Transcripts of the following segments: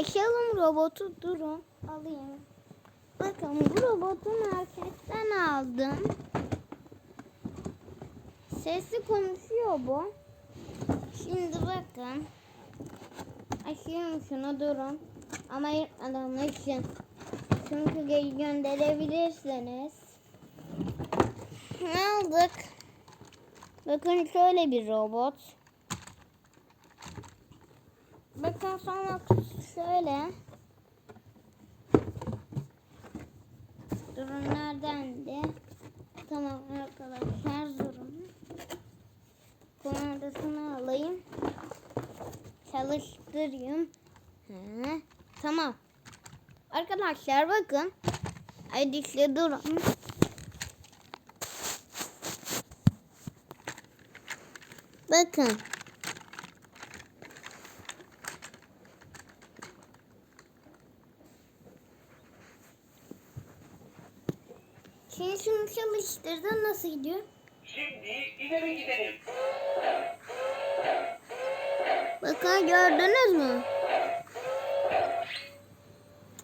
Açalım robotu durun. Alayım. Bakın bu robotu marketten aldım. Sesli konuşuyor bu. Şimdi bakın. Açayım şunu durun. Ama yırtmadan. Çünkü geri gönderebilirsiniz. Ne aldık? Bakın şöyle bir robot. Bakın sonra şöyle. Durun neredendi? Tamam arkadaşlar durun. Kumandasını alayım. Çalıştırayım. He, tamam. Arkadaşlar bakın. Hadi işte durun. Bakın. Şimdi şunu çalıştırdın nasıl gidiyor? Şimdi ileri gidelim. Bakın gördünüz mü?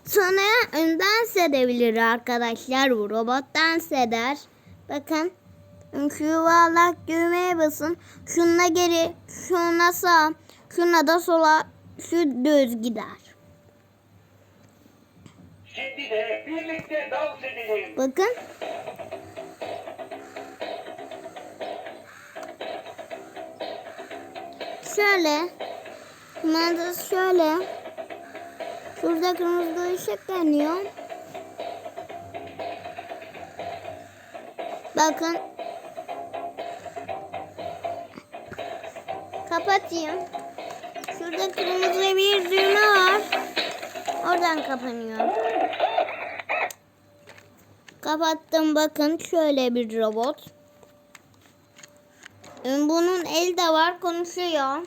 Sonra dans edebilir arkadaşlar. Bu robot dans eder. Bakın. Şu yuvarlak düğmeye basın. Şuna geri, şuna sağ, şuna da sola, şu düz gider. Şimdi de birlikte dans edelim. Bakın. Şöyle. Kumandası şöyle. Şurada kırmızı ışık yanıyor. Bakın. Kapatayım. Şurada kırmızı bir düğme var. Oradan kapanıyor. Kapattım bakın şöyle bir robot. Bunun el de var konuşuyor.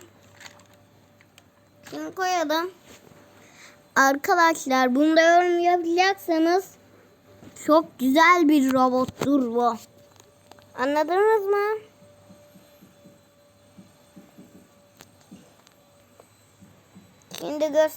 Şimdi koyalım. Arkadaşlar bunda yorum yapacaksanız çok güzel bir robottur bu. Anladınız mı? Şimdi göster.